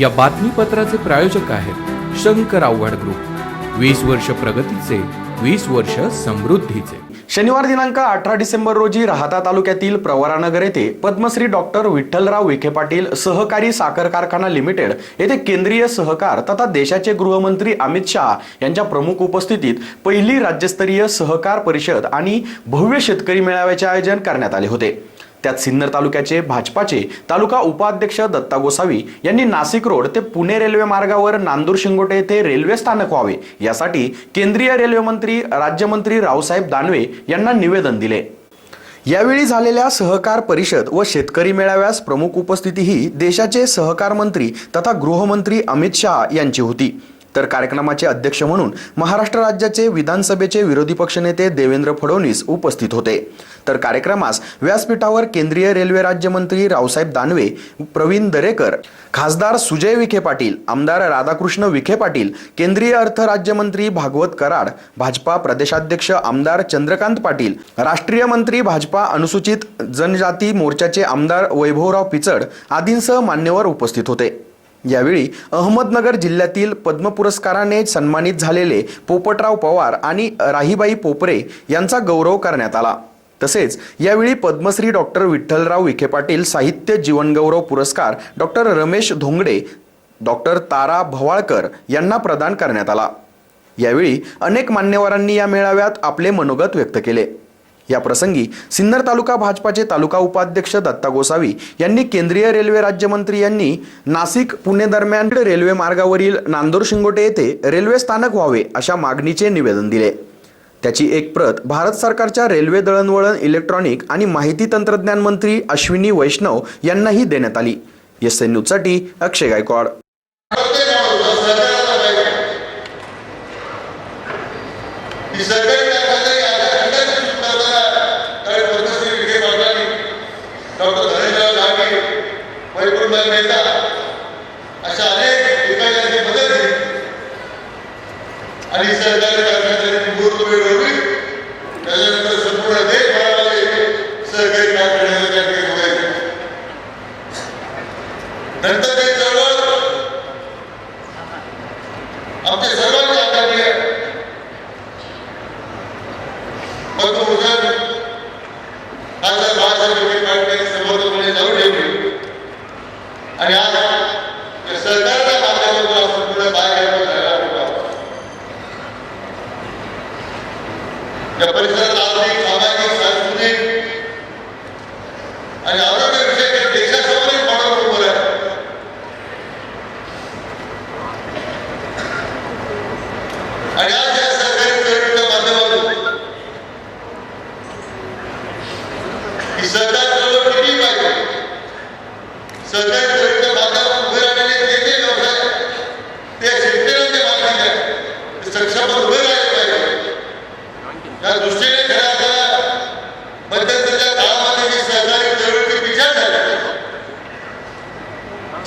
या बातमीपत्राचे प्रायोजक आहेत शंकर आव्हाड ग्रुप. वीस वर्ष प्रगतीचे वीस वर्ष समृद्धीचे. शनिवार दिनांक अठरा डिसेंबर रोजी राहता तालुक्यातील प्रवरानगर येथे पद्मश्री डॉक्टर विठ्ठलराव विखे पाटील सहकारी साखर कारखाना लिमिटेड येथे केंद्रीय सहकार तथा देशाचे गृहमंत्री अमित शहा यांच्या प्रमुख उपस्थितीत पहिली राज्यस्तरीय सहकार परिषद आणि भव्य शेतकरी मेळाव्याचे आयोजन करण्यात आले होते. त्यात सिन्नर तालुक्याचे भाजपाचे तालुका उपाध्यक्ष दत्ता गोसावी यांनी नाशिक रोड ते पुणे रेल्वे मार्गावर नांदूर शिंगोटे येथे रेल्वे स्थानक व्हावे यासाठी केंद्रीय रेल्वे मंत्री राज्यमंत्री रावसाहेब दानवे यांना निवेदन दिले. यावेळी झालेल्या सहकार परिषद व शेतकरी मेळाव्यास प्रमुख उपस्थितीही देशाचे सहकार मंत्री तथा गृहमंत्री अमित शहा यांची होती. तर कार्यक्रमाचे अध्यक्ष म्हणून महाराष्ट्र राज्याचे विधानसभेचे विरोधी पक्षनेते देवेंद्र फडणवीस उपस्थित होते. तर कार्यक्रमास व्यासपीठावर केंद्रीय रेल्वे राज्यमंत्री रावसाहेब दानवे प्रवीण दरेकर खासदार सुजय विखे पाटील आमदार राधाकृष्ण विखे पाटील केंद्रीय अर्थ राज्यमंत्री भागवत कराड भाजपा प्रदेशाध्यक्ष आमदार चंद्रकांत पाटील राष्ट्रीय मंत्री भाजपा अनुसूचित जनजाती मोर्चाचे आमदार वैभवराव पिचड आदींसह मान्यवर उपस्थित होते. यावेळी अहमदनगर जिल्ह्यातील पद्म पुरस्काराने सन्मानित झालेले पोपटराव पवार आणि राहीबाई पोपरे यांचा गौरव करण्यात आला. तसेच यावेळी पद्मश्री डॉक्टर विठ्ठलराव विखे पाटील साहित्य जीवनगौरव पुरस्कार डॉक्टर रमेश धोंगडे डॉक्टर तारा भवाळकर यांना प्रदान करण्यात आला. यावेळी अनेक मान्यवरांनी या मेळाव्यात आपले मनोगत व्यक्त केले. या प्रसंगी सिन्नर तालुका भाजपाचे तालुका उपाध्यक्ष दत्ता गोसावी यांनी केंद्रीय रेल्वे राज्यमंत्री यांनी नाशिक पुणे दरम्यान रेल्वे मार्गावरील नांदूर शिंगोटे येथे रेल्वे स्थानक व्हावे अशा मागणीचे निवेदन दिले. त्याची एक प्रत भारत सरकारच्या रेल्वे दळणवळण इलेक्ट्रॉनिक आणि माहिती तंत्रज्ञान मंत्री अश्विनी वैष्णव यांनाही देण्यात आली. एस एन न्यूजसाठी अक्षय गायकवाड. ही परिपूर्ण मेहता अशा अनेक विकासाची मदत दिली आणि सरकारी कारखानदारी मुहूर्त वेळ होईल त्याच्यानंतर संपूर्ण देशभरामध्ये सहकारी कारखान्याचा त्या ठिकाणी नंतर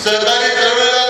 सहकारी चळवळीला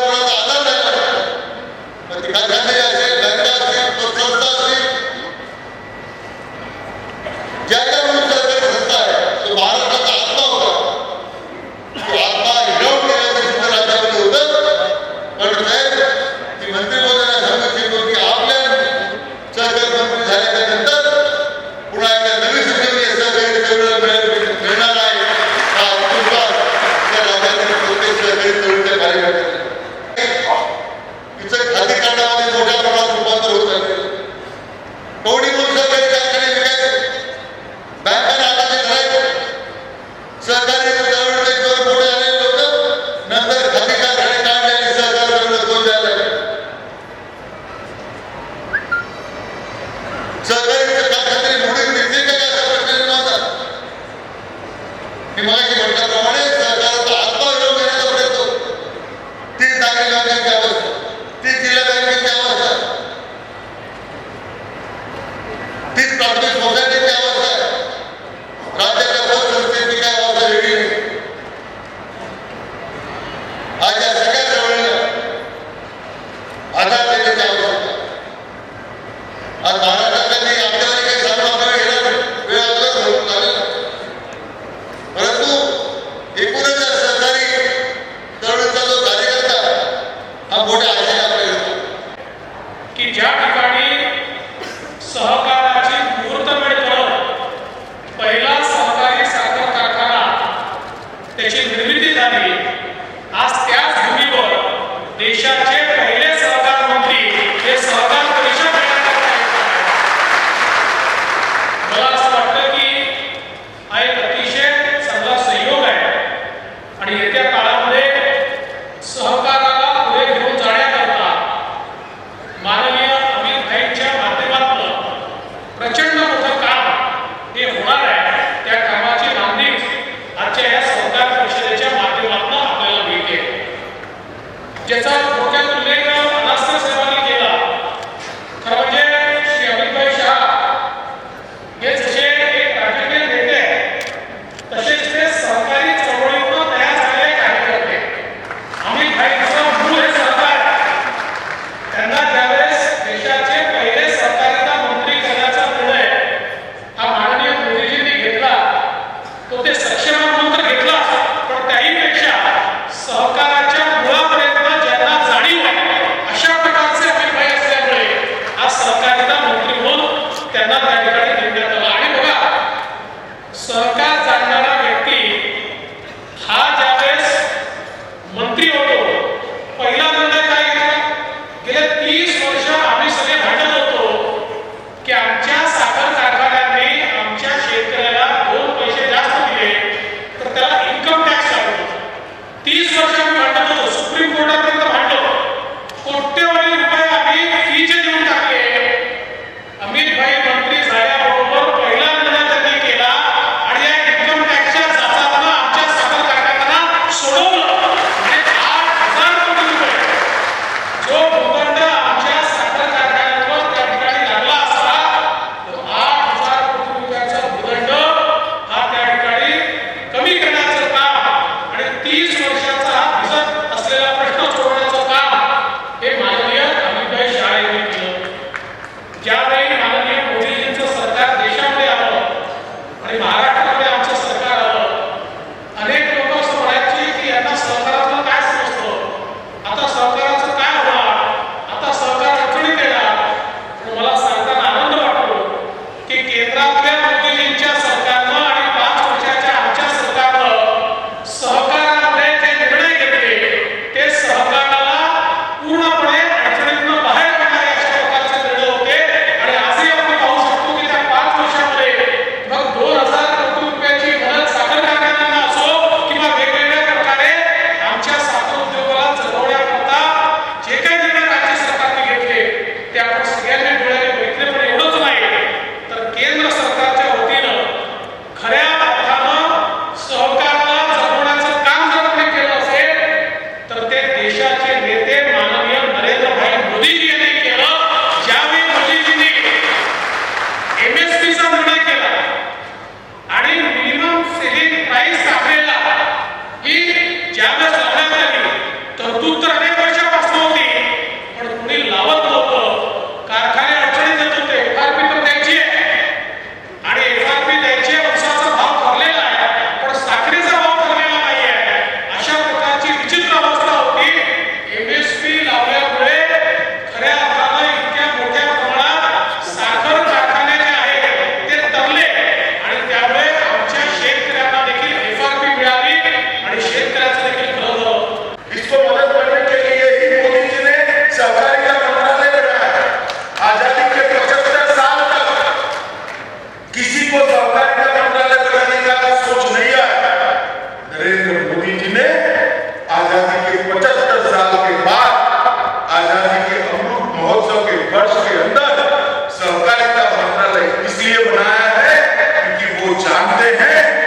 क्योंकि जानते हैं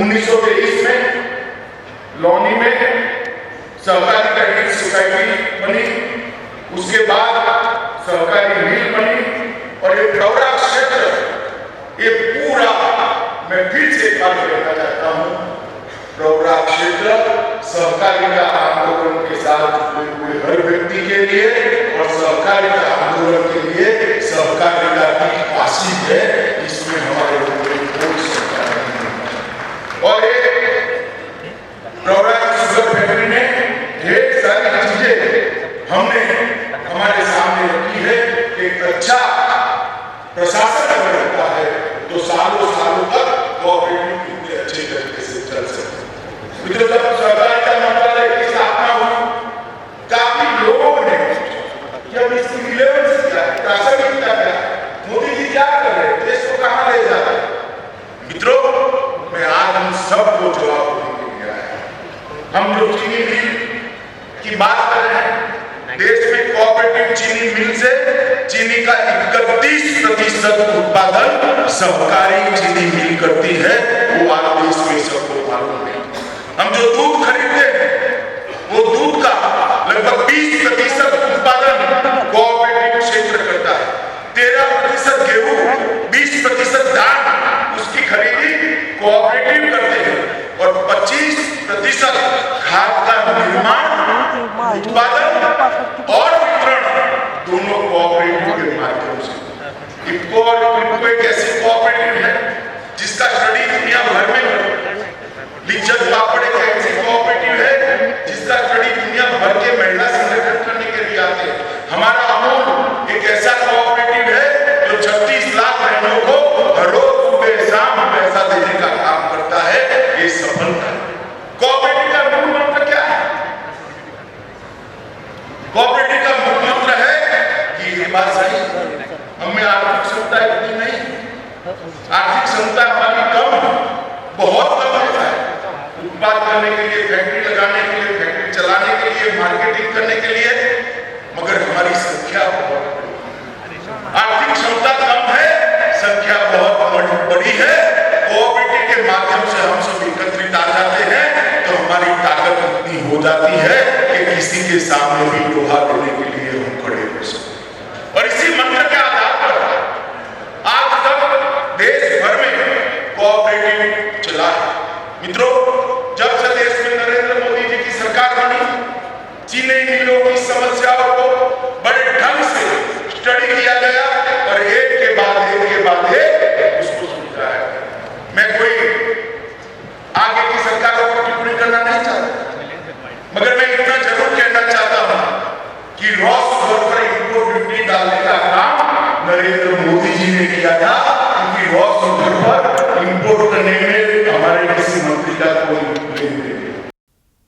उन्नीस सौ तेईस में लौनी में सहकारी क्रेडिट सोसाइटी बनी। उसके बाद सहकारी मिल बनी और ये प्रवरा क्षेत्र, ये पूरा, मैं फिर से बार कहना चाहता हूँ प्रवरा क्षेत्र सहकारिता आंदोलन के साथ जुड़े हुए हर व्यक्ति के लिए और सहकारिता आंदोलन के लिए सहकारिता की काशी है इसमें हमारे लोगों को कोई शंका नहीं है। और ये प्रवरा शुगर फैक्ट्री ने ढेर सारी चीज़ें हमने हमारे सामने रखी है कि एक अच्छा प्रशासन अगर रहता है तो सालों सालों तक कोऑपरेटिव कितने अच्छे तरीके से चल सकते हैं। मित्रों जब सहकारिता मंत्रालय की स्थापना हुई काफ़ी लोगों ने कि अब इसकी रिलेवेंस क्या है प्रासंगिकता क्या है मोदी जी क्या कर रहे हैं देश को कहाँ ले जा रहे हैं मित्रों मैं आज हम सबको जवाब देने के लिए आया हूँ। हम जो चीनी मिल की बात कर रहे हैं देश में कोऑपरेटिव चीनी मिल से चीनी का 31 प्रतिशत उत्पादन सहकारी चीनी मिल करती है, वो आज देश में सबको मालूम है हम जो दूध खरीदते हैं, वो दूध का लगभग 20 प्रतिशत उत्पादन कोऑपरेटिव क्षेत्र करता है। तेरह प्रतिशत गेहूँ है जाती है कि किसी के सामने भी लोहा देने के लिए हम खड़े हो सकते और इसी मंत्र के आधार पर आज तक देश भर में कोऑपरेटिव चला है। मित्रों, जब से देश में नरेंद्र मोदी जी की सरकार बनी, चीनी मिलों की समस्याओं को बड़े ढंग से स्टडी किया गया और एक के बाद एक के बाद एक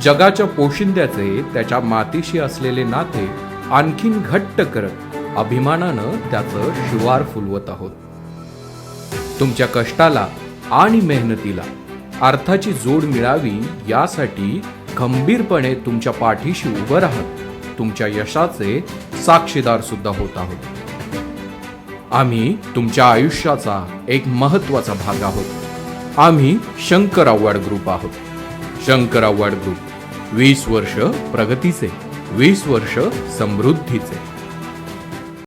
जगाच्या पोशिंद्याचे त्याच्या मातीशी असलेले नाते आणखीन घट्ट करत अभिमानानं त्याचं शिवार फुलवत आहोत. तुमच्या कष्टाला आणि मेहनतीला अर्थाची जोड मिळावी यासाठी खंबीरपणे तुमच्या पाठीशी उभं राहत तुमच्या यशाचे साक्षीदार सुद्धा होत आहोत. आम्ही तुमच्या आयुष्याचा एक महत्त्वाचा भाग आहोत. आम्ही शंकर आव्हाड ग्रुप आहोत. शंकर आव्हाड ग्रुप वीस वर्ष प्रगतीचे वीस वर्ष समृद्धीचे.